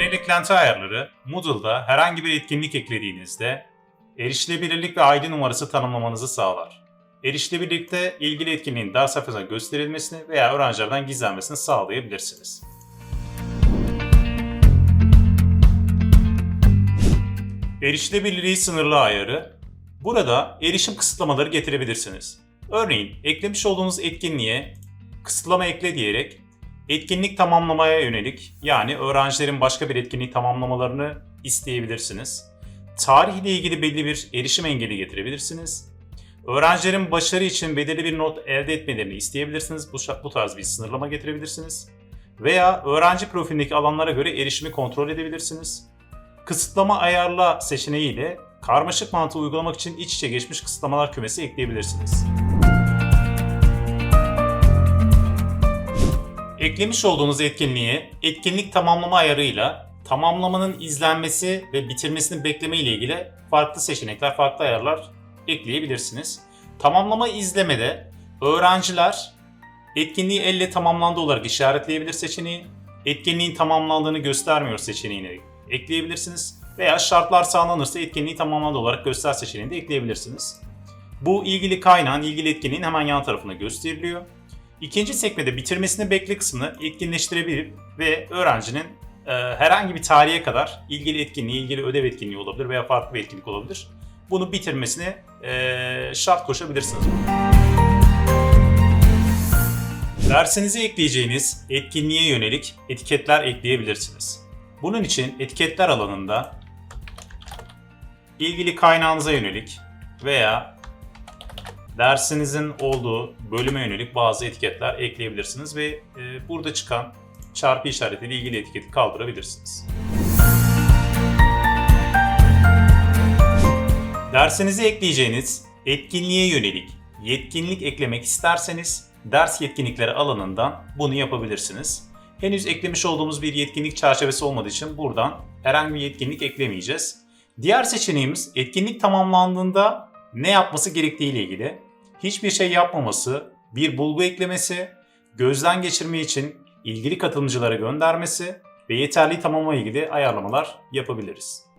eklenti ayarları Moodle'da herhangi bir etkinlik eklediğinizde erişilebilirlik ve ID numarası tanımlamanızı sağlar. Erişilebilirlikte ilgili etkinliğin ders sayfasına gösterilmesini veya öğrencilerden gizlenmesini sağlayabilirsiniz. Erişilebilirliği sınırlı ayarı. Burada erişim kısıtlamaları getirebilirsiniz. Örneğin eklemiş olduğunuz etkinliğe kısıtlama ekle diyerek etkinlik tamamlamaya yönelik yani öğrencilerin başka bir etkinliği tamamlamalarını isteyebilirsiniz. Tarih ile ilgili belli bir erişim engeli getirebilirsiniz. Öğrencilerin başarı için belirli bir not elde etmelerini isteyebilirsiniz. Bu, bu tarz bir sınırlama getirebilirsiniz. Veya öğrenci profilindeki alanlara göre erişimi kontrol edebilirsiniz. Kısıtlama ayarla seçeneğiyle karmaşık mantığı uygulamak için iç içe geçmiş kısıtlamalar kümesi ekleyebilirsiniz. Eklemiş olduğunuz etkinliğe etkinlik tamamlama ayarıyla tamamlamanın izlenmesi ve bitirmesini bekleme ile ilgili farklı seçenekler, farklı ayarlar ekleyebilirsiniz. Tamamlama izlemede öğrenciler etkinliği elle tamamlandı olarak işaretleyebilir seçeneği, etkinliğin tamamlandığını göstermiyor seçeneğini ekleyebilirsiniz veya şartlar sağlanırsa etkinliği tamamlandı olarak göster seçeneğini de ekleyebilirsiniz. Bu ilgili kaynağın, ilgili etkinliğin hemen yan tarafına gösteriliyor. İkinci sekmede bitirmesini bekle kısmını etkinleştirebilip ve öğrencinin e, herhangi bir tarihe kadar ilgili etkinliği, ilgili ödev etkinliği olabilir veya farklı bir etkinlik olabilir. Bunu bitirmesine e, şart koşabilirsiniz. Dersinize ekleyeceğiniz etkinliğe yönelik etiketler ekleyebilirsiniz. Bunun için etiketler alanında ilgili kaynağınıza yönelik veya dersinizin olduğu bölüme yönelik bazı etiketler ekleyebilirsiniz ve e, burada çıkan çarpı işaretiyle ilgili etiketi kaldırabilirsiniz. Dersinize ekleyeceğiniz etkinliğe yönelik yetkinlik eklemek isterseniz ders yetkinlikleri alanından bunu yapabilirsiniz. Henüz eklemiş olduğumuz bir yetkinlik çerçevesi olmadığı için buradan herhangi bir yetkinlik eklemeyeceğiz. Diğer seçeneğimiz etkinlik tamamlandığında ne yapması gerektiği ile ilgili. Hiçbir şey yapmaması, bir bulgu eklemesi, gözden geçirme için ilgili katılımcılara göndermesi ve yeterliği tamamla ilgili ayarlamalar yapabiliriz.